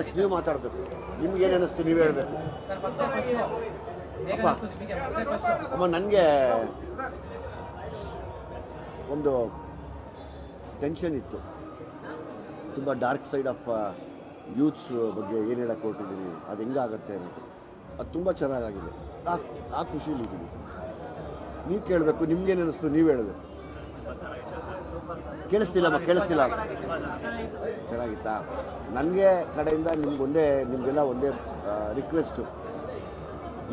S ನೀವು ಮಾತಾಡಬೇಕು. ನಿಮ್ಗೇನು ಅನ್ನಿಸ್ತು ನೀವು ಹೇಳಬೇಕು. ಅಪ್ಪ. ಅಮ್ಮ, ನನಗೆ ಒಂದು ಟೆನ್ಷನ್ ಇತ್ತು. ತುಂಬ ಡಾರ್ಕ್ ಸೈಡ್ ಆಫ್ ಯೂತ್ಸ್ ಬಗ್ಗೆ ಏನು ಹೇಳಕ್ಕೆ ಹೊರಟಿದ್ದೀನಿ, ಅದು ಹೆಂಗಾಗತ್ತೆ ಅನ್ನೋದು. ಅದು ತುಂಬ ಚೆನ್ನಾಗಾಗಿದೆ. ಆ ಆ ಖುಷಿಲಿದ್ದೀನಿ ನೀವು ಕೇಳಬೇಕು ನಿಮ್ಗೇನು ಅನ್ನಿಸ್ತು ನೀವು ಹೇಳಬೇಕು. ಕೇಳಿಸ್ತಿಲ್ಲಮ್ಮ, ಕೇಳಿಸ್ತಿಲ್ಲ. ಚೆನ್ನಾಗಿತ್ತಾ? ನನಗೆ ಕಡೆಯಿಂದ ನಿಮ್ಗೊಂದೇ ನಿಮಗೆಲ್ಲ ಒಂದೇ ರಿಕ್ವೆಸ್ಟು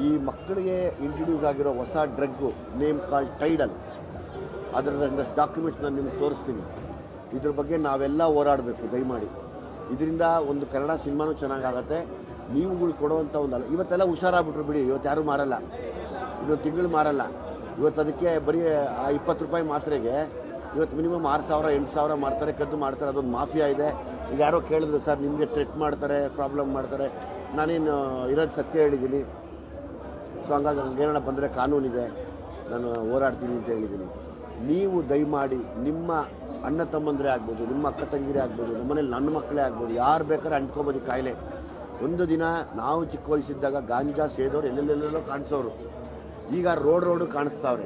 ಈ ಮಕ್ಕಳಿಗೆ ಇಂಟ್ರೊಡ್ಯೂಸ್ ಆಗಿರೋ ಹೊಸ ಡ್ರಗ್ಗು ನೇಮ್ ಕಾಲ್ ಟೈಡಲ್ ಅದರ ಒಂದಷ್ಟು ಡಾಕ್ಯುಮೆಂಟ್ಸ್ ನಾನು ನಿಮ್ಗೆ ತೋರಿಸ್ತೀನಿ. ಇದ್ರ ಬಗ್ಗೆ ನಾವೆಲ್ಲ ಹೋರಾಡಬೇಕು, ದಯಮಾಡಿ. ಇದರಿಂದ ಒಂದು ಕನ್ನಡ ಸಿನಿಮಾನೂ ಚೆನ್ನಾಗಾಗತ್ತೆ. ನೀವುಗಳು ಕೊಡುವಂಥ ಒಂದು ಅಲ್ಲ, ಇವತ್ತೆಲ್ಲ ಹುಷಾರಾಗ್ಬಿಟ್ರು ಬಿಡಿ, ಇವತ್ತು ಯಾರೂ ಮಾರಲ್ಲ. ಇನ್ನೊಂದು ತಿಂಗಳು ಮಾರಲ್ಲ. ಇವತ್ತು ಅದಕ್ಕೆ ಬರೀ, ಆ, ಇಪ್ಪತ್ತು ರೂಪಾಯಿ ಮಾತ್ರೆಗೆ ಇವತ್ತು ಮಿನಿಮಮ್ ಆರು ಸಾವಿರ, ಎಂಟು ಸಾವಿರ ಮಾಡ್ತಾರೆ, ಕದ್ದು ಮಾಡ್ತಾರೆ, ಅದೊಂದು ಮಾಫಿಯಾ ಇದೆ. ಈಗ ಯಾರೋ ಕೇಳಿದ್ರು, ಸರ್, ನಿಮಗೆ ಟ್ರೆಟ್ ಮಾಡ್ತಾರೆ ಪ್ರಾಬ್ಲಮ್ ಮಾಡ್ತಾರೆ. ನಾನೇನು ಇರೋದು ಸತ್ಯ ಹೇಳಿದ್ದೀನಿ. ಸೊ ಹಂಗಾಗಿ ಹಂಗೇನಾರ ಬಂದರೆ ಕಾನೂನಿದೆ ನಾನು ಹೋರಾಡ್ತೀನಿ ಅಂತ ಹೇಳಿದ್ದೀನಿ. ನೀವು ದಯಮಾಡಿ ನಿಮ್ಮ ಅಣ್ಣ ತಮ್ಮಂದರೆ ಆಗ್ಬೋದು, ನಿಮ್ಮ ಅಕ್ಕ ತಂಗಿರೆ ಆಗ್ಬೋದು, ನಮ್ಮನೇಲಿ ನನ್ನ ಮಕ್ಕಳೇ ಆಗ್ಬೋದು, ಯಾರು ಬೇಕಾದ್ರೆ ಅಂಟ್ಕೊಬೋದು ಕಾಯಿಲೆ. ಒಂದು ದಿನ ನಾವು ಚಿಕ್ಕ ವಯಸ್ಸಿದ್ದಾಗ ಗಾಂಜಾ ಸೇದೋರು ಎಲ್ಲೆಲ್ಲೆಲ್ಲೆಲ್ಲೋ ಕಾಣಿಸೋರು. ಈಗ ರೋಡ್ ರೋಡು ಕಾಣಿಸ್ತಾವ್ರೆ.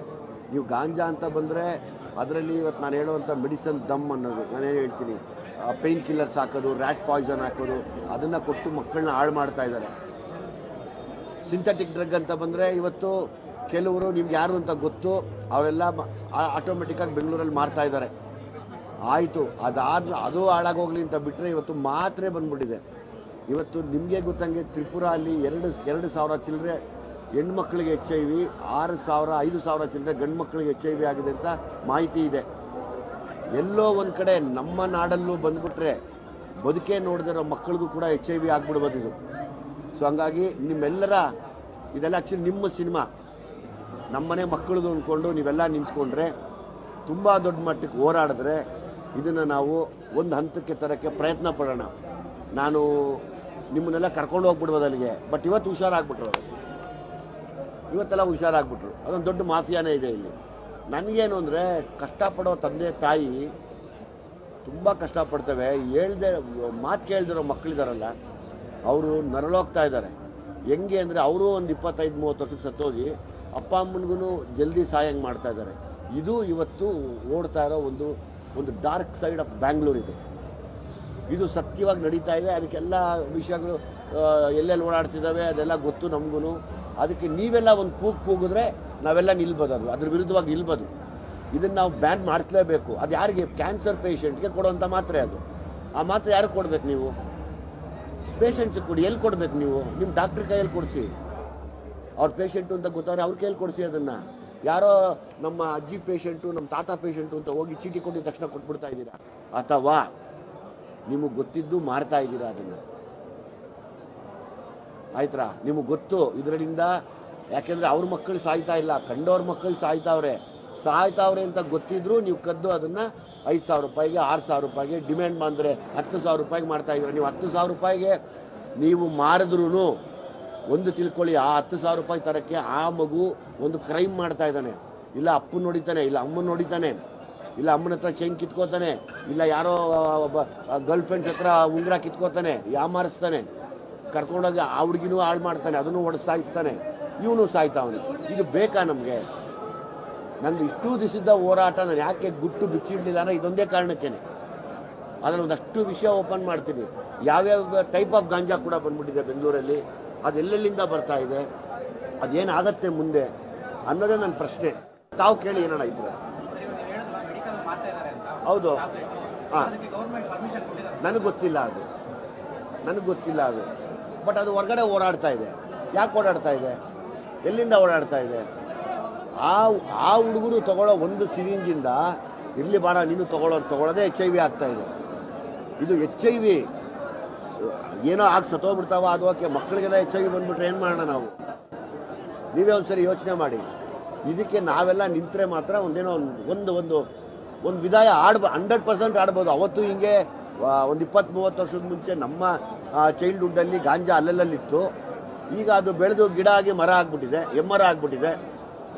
ನೀವು ಗಾಂಜಾ ಅಂತ ಬಂದರೆ ಅದರಲ್ಲಿ ಇವತ್ತು ನಾನು ಹೇಳುವಂಥ ಮೆಡಿಸನ್ ದಮ್ ಅನ್ನೋದು ನಾನೇನು ಹೇಳ್ತೀನಿ ಪೇಯ್ನ್ ಕಿಲ್ಲರ್ಸ್ ಹಾಕೋದು ರ್ಯಾಟ್ ಪಾಯ್ಸನ್ ಹಾಕೋದು, ಅದನ್ನು ಕೊಟ್ಟು ಮಕ್ಕಳನ್ನ ಹಾಳು ಮಾಡ್ತಾ ಇದ್ದಾರೆ. ಸಿಂಥೆಟಿಕ್ ಡ್ರಗ್ ಅಂತ ಬಂದರೆ ಇವತ್ತು ಕೆಲವರು ನಿಮ್ಗೆ ಯಾರು ಅಂತ ಗೊತ್ತು, ಅವರೆಲ್ಲ ಆಟೋಮೆಟಿಕ್ಕಾಗಿ ಬೆಂಗಳೂರಲ್ಲಿ ಮಾರ್ತಾ ಇದ್ದಾರೆ. ಆಯಿತು ಅದಾದ ಅದು ಹಾಳಾಗೋಗ್ಲಿ ಅಂತ ಬಿಟ್ಟರೆ ಇವತ್ತು ಮಾತ್ರೆ ಬಂದ್ಬಿಟ್ಟಿದೆ. ಇವತ್ತು ನಿಮಗೆ ಗೊತ್ತಂಗೆ ತ್ರಿಪುರ ಅಲ್ಲಿ ಎರಡು ಎರಡು ಸಾವಿರ ಚಿಲ್ಲರೆ ಹೆಣ್ಮಕ್ಳಿಗೆ ಎಚ್ ಐ ವಿ ಆರು ಸಾವಿರ, ಐದು ಸಾವಿರ ಚಿಲ್ಲರೆ ಗಂಡು ಮಕ್ಕಳಿಗೆ ಎಚ್ ಐ ವಿ ಆಗಿದೆ ಅಂತ ಮಾಹಿತಿ ಇದೆ. ಎಲ್ಲೋ ಒಂದು ಕಡೆ ನಮ್ಮ ನಾಡಲ್ಲೂ ಬಂದುಬಿಟ್ರೆ ಬದುಕೇ ನೋಡಿದಿರೋ ಮಕ್ಕಳಿಗೂ ಕೂಡ ಎಚ್ ಐ ವಿ ಆಗ್ಬಿಡ್ಬೋದು ಇದು. ಸೊ ಹಂಗಾಗಿ ನಿಮ್ಮೆಲ್ಲರ, ಇದೆಲ್ಲ ಆ್ಯಕ್ಚುಲಿ ನಿಮ್ಮ ಸಿನಿಮಾ. ನಮ್ಮನೆ ಮಕ್ಕಳದು ಅಂದ್ಕೊಂಡು ನೀವೆಲ್ಲ ನಿಂತ್ಕೊಂಡ್ರೆ ತುಂಬ ದೊಡ್ಡ ಮಟ್ಟಕ್ಕೆ ಹೋರಾಡಿದ್ರೆ ಇದನ್ನು ನಾವು ಒಂದು ಹಂತಕ್ಕೆ ತರೋಕ್ಕೆ ಪ್ರಯತ್ನ ಪಡೋಣ. ನಾನು ನಿಮ್ಮನ್ನೆಲ್ಲ ಕರ್ಕೊಂಡು ಹೋಗ್ಬಿಡ್ಬೋದು ಅಲ್ಲಿಗೆ. ಬಟ್ ಇವತ್ತು ಹುಷಾರಾಗ್ಬಿಟ್ರು ಇವತ್ತೆಲ್ಲ ಹುಷಾರಾಗ್ಬಿಟ್ರು. ಅದೊಂದು ದೊಡ್ಡ ಮಾಫಿಯಾನೇ ಇದೆ ಇಲ್ಲಿ. ನನಗೇನು ಅಂದರೆ ಕಷ್ಟಪಡೋ ತಂದೆ ತಾಯಿ ತುಂಬ ಕಷ್ಟಪಡ್ತವೆ. ಹೇಳ್ದೆ, ಮಾತು ಕೇಳ್ದಿರೋ ಮಕ್ಕಳಿದಾರಲ್ಲ ಅವರು ನರಳೋಗ್ತಾ ಇದ್ದಾರೆ. ಹೆಂಗೆ ಅಂದರೆ ಅವರು ಒಂದು ಇಪ್ಪತ್ತೈದು, ಮೂವತ್ತು ವರ್ಷಕ್ಕೆ ಸತ್ತೋಗಿ ಅಪ್ಪ ಅಮ್ಮನಿಗೂ ಜಲ್ದಿ ಸಾಯಂಗೆ ಮಾಡ್ತಾ ಇದ್ದಾರೆ. ಇದು ಇವತ್ತು ಓಡ್ತಾ ಇರೋ ಒಂದು ಒಂದು ಡಾರ್ಕ್ ಸೈಡ್ ಆಫ್ ಬ್ಯಾಂಗ್ಳೂರ್ ಇದು. ಇದು ಸತ್ಯವಾಗಿ ನಡೀತಾ ಇದೆ. ಅದಕ್ಕೆಲ್ಲ ವಿಷಯಗಳು ಎಲ್ಲೆಲ್ಲಿ ಓಡಾಡ್ತಿದ್ದಾವೆ ಅದೆಲ್ಲ ಗೊತ್ತು ನಮಗೂ ಅದಕ್ಕೆ ನೀವೆಲ್ಲ ಒಂದು ಕೂಗು ಕೂಗಿದ್ರೆ ನಾವೆಲ್ಲ ನಿಲ್ಬೋದು ಅದು. ಅದ್ರ ವಿರುದ್ಧವಾಗಿ ನಿಲ್ಬೋದು. ಇದನ್ನು ನಾವು ಬ್ಯಾನ್ ಮಾಡಿಸ್ಲೇಬೇಕು. ಅದು ಯಾರಿಗೆ? ಕ್ಯಾನ್ಸರ್ ಪೇಷಂಟ್ಗೆ ಕೊಡುವಂಥ ಮಾತ್ರೆ ಅದು. ಆ ಮಾತ್ರೆ ಯಾರಿಗೆ ಕೊಡ್ಬೇಕು ನೀವು? ಪೇಷಂಟ್ಸಿಗೆ ಕೊಡಿ. ಎಲ್ಲಿ ಕೊಡ್ಬೇಕು ನೀವು? ನಿಮ್ಮ ಡಾಕ್ಟ್ರ್ ಕೈಯಲ್ಲಿ ಕೊಡಿಸಿ. ಅವ್ರ ಪೇಷಂಟು ಅಂತ ಗೊತ್ತಾದ್ರೆ ಅವ್ರ ಕೈಯಲ್ಲಿ ಕೊಡಿಸಿ ಅದನ್ನು. ಯಾರೋ ನಮ್ಮ ಅಜ್ಜಿ ಪೇಷಂಟು ನಮ್ಮ ತಾತ ಪೇಷಂಟು ಅಂತ ಹೋಗಿ ಚೀಟಿ ಕೊಟ್ಟಿದ ತಕ್ಷಣ ಕೊಟ್ಬಿಡ್ತಾ ಇದ್ದೀರಾ? ಅಥವಾ ನಿಮಗೆ ಗೊತ್ತಿದ್ದು ಮಾಡ್ತಾ ಇದ್ದೀರಾ ಅದನ್ನು? ಆಯ್ತಾ ನಿಮಗೆ ಗೊತ್ತು ಇದರಿಂದ ಯಾಕೆಂದ್ರೆ ಅವ್ರ ಮಕ್ಕಳು ಸಾಯ್ತಾ ಇಲ್ಲ, ಕಂಡವ್ರ ಮಕ್ಕಳು ಸಾಯ್ತಾವ್ರೆ. ಸಾಯ್ತಾವ್ರೆ ಅಂತ ಗೊತ್ತಿದ್ರು ನೀವು ಕದ್ದು ಅದನ್ನ ಐದು ಸಾವಿರ ರೂಪಾಯಿಗೆ, ಆರು ಸಾವಿರ ರೂಪಾಯಿಗೆ ಡಿಮ್ಯಾಂಡ್ ಮಾಡಿದ್ರೆ ಹತ್ತು ಸಾವಿರ ರೂಪಾಯಿಗೆ ಮಾಡ್ತಾ ಇದ್ದೀರ. ನೀವು ಹತ್ತು ಸಾವಿರ ರೂಪಾಯಿಗೆ ನೀವು ಮಾರಿದ್ರೂ ಒಂದು ತಿಳ್ಕೊಳ್ಳಿ, ಆ ಹತ್ತು ಸಾವಿರ ರೂಪಾಯಿ ತರಕ್ಕೆ ಆ ಮಗು ಒಂದು ಕ್ರೈಮ್ ಮಾಡ್ತಾ ಇದ್ದಾನೆ. ಇಲ್ಲ ಅಪ್ಪನ ನೋಡಿತಾನೆ, ಇಲ್ಲ ಅಮ್ಮನ ನೋಡಿತಾನೆ, ಇಲ್ಲ ಅಮ್ಮನ ಹತ್ರ ಚೈನ್ ಕಿತ್ಕೋತಾನೆ, ಇಲ್ಲ ಯಾರೋ ಗರ್ಲ್ ಫ್ರೆಂಡ್ಸ್ ಹತ್ರ ಉಂಗುರ ಕಿತ್ಕೋತಾನೆ ಯಾಮಾರಿಸ್ತಾನೆ ಕರ್ಕೊಂಡೋಗಿ ಆ ಹುಡುಗಿನೂ ಹಾಳು ಮಾಡ್ತಾನೆ, ಅದನ್ನು ಹೊಡೆದು ಸಾಯಿಸ್ತಾನೆ ಇವನು ಸಾಯ್ತಾವನು. ಇದು ಬೇಕಾ ನಮಗೆ? ನಂದು ಇಷ್ಟು ದಿವಸದ ಹೋರಾಟ, ನಾನು ಯಾಕೆ ಗುಟ್ಟು ಬಿಚ್ಚಿಡಲಿಲ್ಲ ಅಂದ್ರೆ ಇದೊಂದೇ ಕಾರಣಕ್ಕೇನೆ. ಅದನ್ನು ಒಂದಷ್ಟು ವಿಷಯ ಓಪನ್ ಮಾಡ್ತೀನಿ. ಯಾವ್ಯಾವ ಟೈಪ್ ಆಫ್ ಗಾಂಜಾ ಕೂಡ ಬಂದ್ಬಿಟ್ಟಿದೆ ಬೆಂಗಳೂರಲ್ಲಿ, ಅದೆಲ್ಲೆಲ್ಲಿಂದ ಬರ್ತಾ ಇದೆ, ಅದೇನಾಗತ್ತೆ ಮುಂದೆ ಅನ್ನೋದೇ ನನ್ನ ಪ್ರಶ್ನೆ. ತಾವು ಕೇಳಿ ಏನಣ್ಣ ಇದ್ರೆ? ಹೌದು. ಹಾಂ ನನಗೆ ಗೊತ್ತಿಲ್ಲ ಅದು. ನನಗೆ ಗೊತ್ತಿಲ್ಲ ಅದು. ಬಟ್ ಅದು ಹೊರಗಡೆ ಓಡಾಡ್ತಾ ಇದೆ. ಯಾಕೆ ಓಡಾಡ್ತಾ ಇದೆ? ಎಲ್ಲಿಂದ ಓಡಾಡ್ತಾ ಇದೆ? ಆ ಆ ಹುಡುಗರು ತಗೊಳ್ಳೋ ಒಂದು ಸಿರಿಂಜಿಂದ ಇರಲಿ ಬಾರ, ನೀನು ತಗೊಳ್ಳೋ ತಗೊಳ್ಳೋದೇ ಎಚ್ ಐ ವಿ ಆಗ್ತಾ ಇದೆ. ಇದು ಎಚ್ ಐ ವಿ ಏನೋ ಆಗಿ ಸತ್ತೋಗ್ಬಿಡ್ತಾವ ಅದು ಓಕೆ ಮಕ್ಕಳಿಗೆಲ್ಲ ಎಚ್ ಐ ವಿ ಬಂದ್ಬಿಟ್ರೆ ಏನು ಮಾಡೋಣ ನಾವು? ನೀವೇ ಒಂದ್ಸರಿ ಯೋಚನೆ ಮಾಡಿ. ಇದಕ್ಕೆ ನಾವೆಲ್ಲ ನಿಂತರೆ ಮಾತ್ರ ಒಂದೇನೋ ಒಂದು ಒಂದು ಒಂದು ವಿದಾಯ ಆಡ್ಬ ಹಂಡ್ರೆಡ್ ಪರ್ಸೆಂಟ್ ಆಡ್ಬೋದು. ಅವತ್ತು ಹಿಂಗೆ ಒಂದು ಇಪ್ಪತ್ತು ಮೂವತ್ತು ವರ್ಷದ ಮುಂಚೆ ನಮ್ಮ ಚೈಲ್ಡ್ಹುಡ್ಡಲ್ಲಿ ಗಾಂಜಾ ಅಲ್ಲಲ್ಲಿತ್ತು ಈಗ ಅದು ಬೆಳೆದು ಗಿಡ ಆಗಿ ಮರ ಆಗ್ಬಿಟ್ಟಿದೆ, ಎಮ್ಮರ ಆಗ್ಬಿಟ್ಟಿದೆ.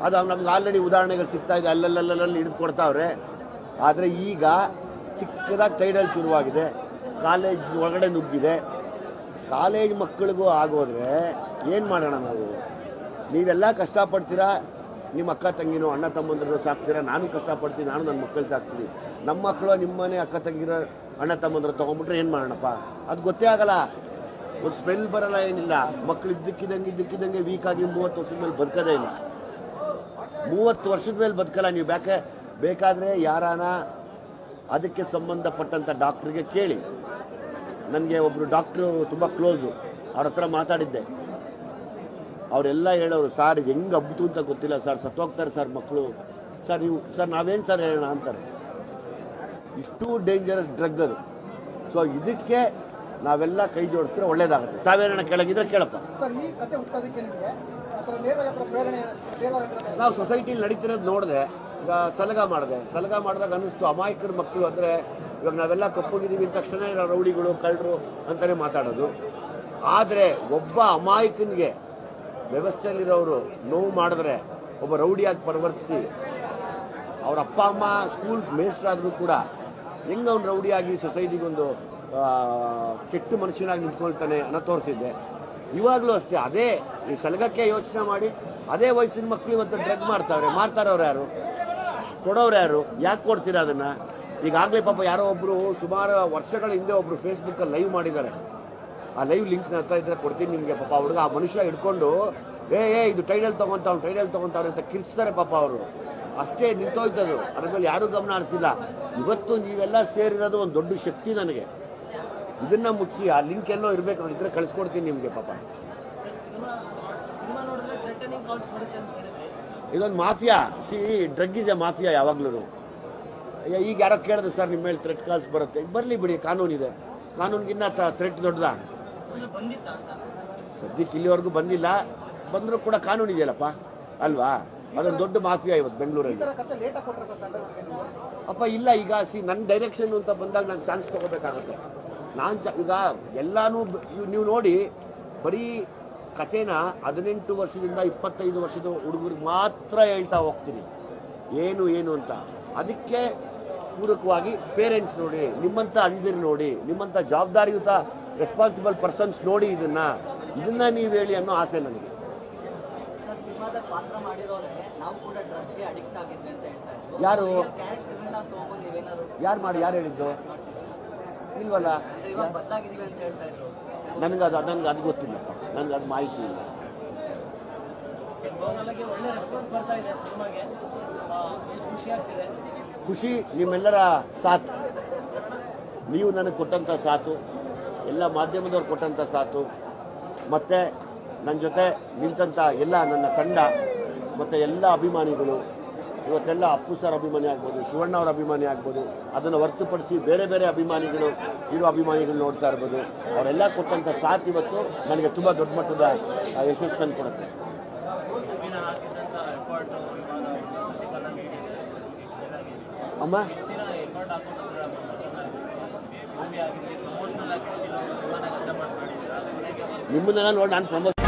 ಅದು ನಮ್ಗೆ ಆಲ್ರೆಡಿ ಉದಾಹರಣೆಗಳು ಸಿಗ್ತಾ ಇದೆ ಅಲ್ಲಲ್ಲಲ್ಲಲ್ಲಿ ಹಿಡಿದು ಕೊಡ್ತಾವ್ರೆ. ಆದರೆ ಈಗ ಚಿಕ್ಕದಾಗಿ ಟೈಡಲ್ ಶುರುವಾಗಿದೆ ಕಾಲೇಜ್ ಒಳಗಡೆ ನುಗ್ಗಿದೆ. ಕಾಲೇಜ್ ಮಕ್ಕಳಿಗೂ ಆಗೋದ್ರೆ ಏನು ಮಾಡೋಣ ನಾವು? ನೀವೆಲ್ಲ ಕಷ್ಟಪಡ್ತೀರಾ? ನಿಮ್ಮ ಅಕ್ಕ ತಂಗಿನೋ ಅಣ್ಣ ತಮ್ಮಂದ್ರೂ ಸಾಕ್ತೀರಾ? ನಾನು ಕಷ್ಟಪಡ್ತೀನಿ, ನಾನು ನನ್ನ ಮಕ್ಕಳು ಸಾಕ್ತೀನಿ. ನಮ್ಮ ಮಕ್ಕಳು ನಿಮ್ಮನೆ ಅಕ್ಕ ತಂಗಿರೋ ಅಣ್ಣ ತಮ್ಮಂದ್ರೆ ತೊಗೊಂಬಿಟ್ರೆ ಏನು ಮಾಡೋಣಪ್ಪ? ಅದು ಗೊತ್ತೇ ಆಗಲ್ಲ. ಒಂದು ಸ್ಮೆಲ್ ಬರಲ್ಲ ಏನಿಲ್ಲ. ಮಕ್ಕಳು ಇದ್ದಕ್ಕಿದ್ದಂಗೆ ಇದ್ದಕ್ಕಿದ್ದಂಗೆ ವೀಕ್ ಆಗಿ ಮೂವತ್ತು ವರ್ಷದ ಮೇಲೆ ಬದುಕೋದೇ ಇಲ್ಲ. ಮೂವತ್ತು ವರ್ಷದ ಮೇಲೆ ಬದುಕಲ್ಲ ನೀವು. ಬೇಕೆ ಬೇಕಾದರೆ ಯಾರಾನ ಅದಕ್ಕೆ ಸಂಬಂಧಪಟ್ಟಂಥ ಡಾಕ್ಟ್ರಿಗೆ ಕೇಳಿ. ನನಗೆ ಒಬ್ಬರು ಡಾಕ್ಟ್ರು ತುಂಬ ಕ್ಲೋಸು ಅವ್ರ ಹತ್ರ ಮಾತಾಡಿದ್ದೆ. ಅವರೆಲ್ಲ ಹೇಳೋರು, ಸಾರ್ ಹೆಂಗೆ ಹಬ್ಬಿತು ಅಂತ ಗೊತ್ತಿಲ್ಲ. ಸರ್, ಸತ್ತೋಗ್ತಾರೆ ಸರ್ ಮಕ್ಕಳು ಸರ್, ನೀವು, ಸರ್, ನಾವೇನು ಸರ್ ಹೇಳೋಣ? ಅಂತಾರೆ. ಇಷ್ಟು ಡೇಂಜರಸ್ ಡ್ರಗ್ ಅದು. ಸೊ ಇದಕ್ಕೆ ನಾವೆಲ್ಲ ಕೈ ಜೋಡಿಸಿದ್ರೆ ಒಳ್ಳೇದಾಗುತ್ತೆ. ತಾವೇನೋ ಕೆಳಗಿದ್ರೆ ಕೇಳಪ್ಪ. ನಾವು ಸೊಸೈಟಿಲಿ ನಡೀತಿರೋದು ನೋಡಿದೆ. ಈಗ ಸಲಗ ಮಾಡಿದೆ. ಸಲಗ ಮಾಡಿದಾಗ ಅನ್ನಿಸ್ತು ಅಮಾಯಕರ ಮಕ್ಕಳು ಅಂದರೆ ಇವಾಗ ನಾವೆಲ್ಲ ಕಪ್ಪುಗಿದ್ದೀವಿ ಅಂದ ತಕ್ಷಣ ಇರೋ ರೌಡಿಗಳು ಕಳ್ಳರು ಅಂತಲೇ ಮಾತಾಡೋದು. ಆದರೆ ಒಬ್ಬ ಅಮಾಯಕನಿಗೆ ವ್ಯವಸ್ಥೆಯಲ್ಲಿರೋರು ನೋವು ಮಾಡಿದ್ರೆ ಒಬ್ಬ ರೌಡಿಯಾಗಿ ಪರಿವರ್ತಿಸಿ ಅವರ ಅಪ್ಪ ಅಮ್ಮ ಸ್ಕೂಲ್ ಮೇಸ್ಟ್ರಾದರೂ ಕೂಡ ಹೆಂಗೆ ಅವ್ನು ರೌಡಿಯಾಗಿ ಸೊಸೈಟಿಗೊಂದು ಕೆಟ್ಟ ಮನುಷ್ಯನಾಗಿ ನಿಂತ್ಕೊಳ್ತಾನೆ ಅನ್ನೋ ತೋರಿಸಿದ್ದೆ. ಇವಾಗಲೂ ಅಷ್ಟೇ, ಅದೇ ಈ ಸಲಗಕ್ಕೆ ಯೋಚನೆ ಮಾಡಿ, ಅದೇ ವಯಸ್ಸಿನ ಮಕ್ಕಳು ಇವತ್ತು ಡ್ರಗ್ ಮಾಡ್ತಾವ್ರೆ, ಮಾರ್ತಾರವ್ರು ಯಾರು? ಕೊಡೋರು ಯಾರು? ಯಾಕೆ ಕೊಡ್ತೀರಾ ಅದನ್ನು? ಈಗಾಗಲೇ ಪಾಪ ಯಾರೋ ಒಬ್ಬರು ಸುಮಾರು ವರ್ಷಗಳ ಹಿಂದೆ ಒಬ್ಬರು ಫೇಸ್ಬುಕ್ಕಲ್ಲಿ ಲೈವ್ ಮಾಡಿದ್ದಾರೆ. ಆ ಲೈವ್ ಲಿಂಕ್ ಹತ್ರ ಇದ್ರೆ ಕೊಡ್ತೀನಿ ನಿಮಗೆ, ಪಾಪ ಹುಡುಗ ಆ ಮನುಷ್ಯ ಹಿಡ್ಕೊಂಡು ಏ ಏ, ಇದು ಟೈಡಲ್ ತೊಗೊಂತಾವ್ ಟೈಟಲ್ ತೊಗೊಂತಾವ್ರೆ ಅಂತ ಕಿರ್ಸ್ತಾರೆ ಪಾಪ ಅವರು. ಅಷ್ಟೇ ನಿಂತೋಯ್ತದು. ಅದ್ರ ಮೇಲೆ ಯಾರೂ ಗಮನ ಹರಿಸಿಲ್ಲ. ಇವತ್ತು ನೀವೆಲ್ಲ ಸೇರಿರೋದು ಒಂದು ದೊಡ್ಡ ಶಕ್ತಿ ನನಗೆ. ಇದನ್ನ ಮುಚ್ಚಿ, ಆ ಲಿಂಕ್ ಎಲ್ಲೋ ಇರಬೇಕು ನಾನು ಇದ್ರೆ ಕಳಿಸ್ಕೊಡ್ತೀನಿ ನಿಮಗೆ ಪಾಪ. ಇದೊಂದು mafia. See drug is a mafia ಯಾವಾಗ್ಲೂ ಈಗ ಯಾರೋ ಕೇಳಿದ್ರೆ, ಸರ್ ನಿಮ್ಮ ಮೇಲೆ ಥ್ರೆಟ್ ಕಾಲ್ಸ್ ಬರುತ್ತೆ. ಬರಲಿ ಬಿಡಿ ಕಾನೂನಿದೆ ಕಾನೂನಿಗಿನ್ನ ಥ್ರೆಟ್ ದೊಡ್ಡದಾ? ಸದ್ಯಕ್ಕೆ ಇಲ್ಲಿವರೆಗೂ ಬಂದಿಲ್ಲ. ಬಂದರೂ ಕೂಡ ಕಾನೂನು ಇದೆಯಲ್ಲಪ್ಪ? ಅಲ್ವಾ? ಅದೊಂದು ದೊಡ್ಡ ಮಾಫಿಯಾ ಇವತ್ತು ಬೆಂಗಳೂರಲ್ಲಿ. ಅಪ್ಪ ಇಲ್ಲ ಈಗ ಸಿ ನನ್ನ ಡೈರೆಕ್ಷನ್ ಅಂತ ಬಂದಾಗ ನಾನು ಚಾನ್ಸ್ ತಗೋಬೇಕಾಗತ್ತೆ. ನಾನು ಚ ಈಗ ಎಲ್ಲಾನು ನೀವು ನೋಡಿ ಬರೀ ಕಥೆನ ಹದಿನೆಂಟು ವರ್ಷದಿಂದ ಇಪ್ಪತ್ತೈದು ವರ್ಷದ ಹುಡುಗರಿಗೆ ಮಾತ್ರ ಹೇಳ್ತಾ ಹೋಗ್ತೀನಿ. ಏನು ಏನು ಅಂತ. ಅದಕ್ಕೆ ಪೂರಕವಾಗಿ ಪೇರೆಂಟ್ಸ್ ನೋಡಿ ನಿಮ್ಮಂಥ ಅಣ್ದಿರು ನೋಡಿ ನಿಮ್ಮಂಥ ಜವಾಬ್ದಾರಿಯುತ ರೆಸ್ಪಾನ್ಸಿಬಲ್ ಪರ್ಸನ್ಸ್ ನೋಡಿ ಇದನ್ನು. ಇದನ್ನ ನೀವು ಹೇಳಿ ಅನ್ನೋ ಆಸೆ ನನಗೆ. ಯಾರು? ಯಾರು ಮಾಡಿ ಯಾರು ಹೇಳಿದ್ದು? ಇಲ್ವಲ್ಲ? ಅಂದ್ರೆ ಬದಲಾಗಿದೀವಿ ಅಂತ ಹೇಳ್ತಾ ಇದ್ರು. ನನಗೆ ಅದು ನನಗೆ ಅದು ಗೊತ್ತಿಲ್ಲಪ್ಪ. ನನಗೆ ಅದು ಮಾಹಿತಿ ಇಲ್ಲ. ಸಿನಿಮಾಗೆ ಒಳ್ಳೆ ರೆಸ್ಪಾನ್ಸ್ ಬರ್ತಾ ಇದೆ ಸಿನಿಮಾಗೆ. ಎಷ್ಟು ಖುಷಿ ಆಗ್ತಿದೆ? ಖುಷಿ ನಿಮ್ಮೆಲ್ಲರ ಸಾಥ್. ನೀವು ನನಗೆ ಕೊಟ್ಟಂಥ ಸಾಥು ಎಲ್ಲ ಮಾಧ್ಯಮದವ್ರು ಕೊಟ್ಟಂಥ ಸಾಥು ಮತ್ತು ನನ್ನ ಜೊತೆ ನಿಂತಂಥ ಎಲ್ಲ ನನ್ನ ತಂಡ, ಮತ್ತು ಎಲ್ಲ ಅಭಿಮಾನಿಗಳು, ಇವತ್ತೆಲ್ಲ ಅಪ್ಪು ಸರ್ ಅಭಿಮಾನಿ ಆಗ್ಬೋದು, ಶಿವಣ್ಣ ಅವರ ಅಭಿಮಾನಿ ಆಗ್ಬೋದು, ಅದನ್ನು ಹೊರತುಪಡಿಸಿ ಬೇರೆ ಬೇರೆ ಅಭಿಮಾನಿಗಳು ಇರೋ ಅಭಿಮಾನಿಗಳು ನೋಡ್ತಾ ಇರ್ಬೋದು. ಅವರೆಲ್ಲ ಕೊಟ್ಟಂಥ ಸಾಥ್ ಇವತ್ತು ನನಗೆ ತುಂಬ ದೊಡ್ಡ ಮಟ್ಟದ ಯಶಸ್ಸನ್ನು ಕೊಡುತ್ತೆ. ಅಮ್ಮ? ನಿಮ್ಮನ್ನೆಲ್ಲ ನೋಡಿ ನಾನು ಪ್ರಮೋಟ್